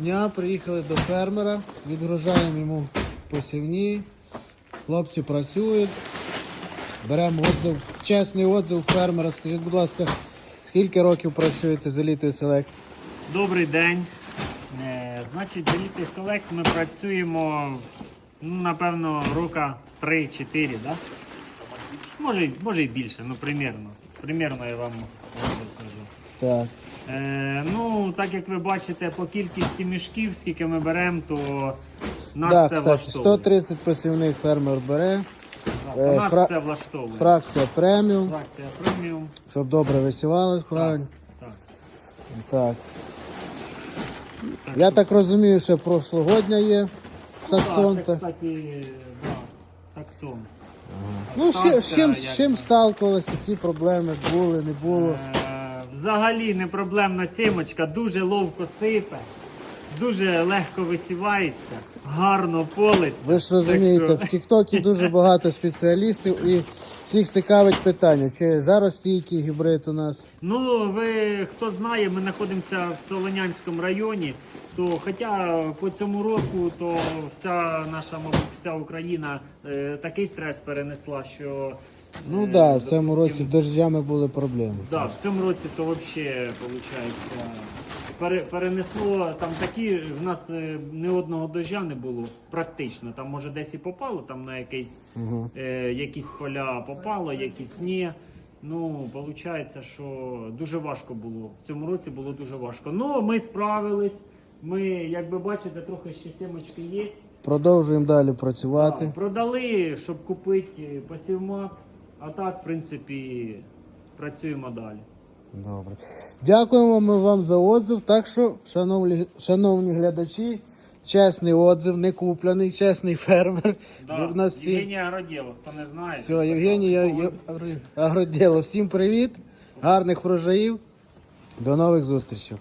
Дня приїхали до фермера, відгружаємо йому посівні. Хлопці працюють. Беремо отзив, чесний отзив фермера. Скажіть, будь ласка, скільки років працюєте з елітою Селект? Добрий день. Е, Значить, за Elite Select ми працюємо, ну, напевно, рока 3-4, да? може, може і більше, ну примірно. Примірно я вам кажу. Так. Е, ну, так як ви бачите, по кількості мішків, скільки ми беремо, то нас Так, це кстати, влаштовує. 130 посівних фермер бере. Так, е, нас фра- це влаштовує. Фракція преміум, Фракція преміум. щоб добре висівалось, правильно? Так. Так. Так Я що- так розумію, що прошлогодня є Саксон. Так, та- це, кстати, да, Саксон. Ну, з чим- чим, з як чим сталкувалися, які проблеми були, не було. Е, Взагалі не проблемна сімочка, дуже ловко сипе, дуже легко висівається, гарно политься. Ви ж розумієте, в Тіктокі дуже багато спеціалістів і всіх цікавить питання, чи жаростійкий гібрид у нас. Ну, ви хто знає, ми знаходимося в Солонянському районі. То хоча по цьому року, то вся наша, мабуть, вся Україна е, такий стрес перенесла, що Ну е, так, да, в цьому допустим, році дождями були проблеми. Да, в цьому році то взагалі виходить. Пере, перенесло там такі. В нас е, ні одного дождя не було практично. Там може десь і попало, там на якийсь, е, якісь поля попало, якісь ні. Ну, виходить, що дуже важко було. В цьому році було дуже важко. Ну, ми справились. Ми, як ви бачите, трохи ще сімочки є. Продовжуємо далі працювати. Так, продали, щоб купити посівмат. А так, в принципі, працюємо далі. Добре. Дякуємо ми вам за отзив. Так що, шановні, шановні глядачі, чесний отзив, не куплений, чесний фермер. Да. У нас всі... Євгеній Агродєлов, хто не знає. Все, Євгеній Я- Я- Агродєлов, всім привіт, гарних врожаїв. До нових зустрічей.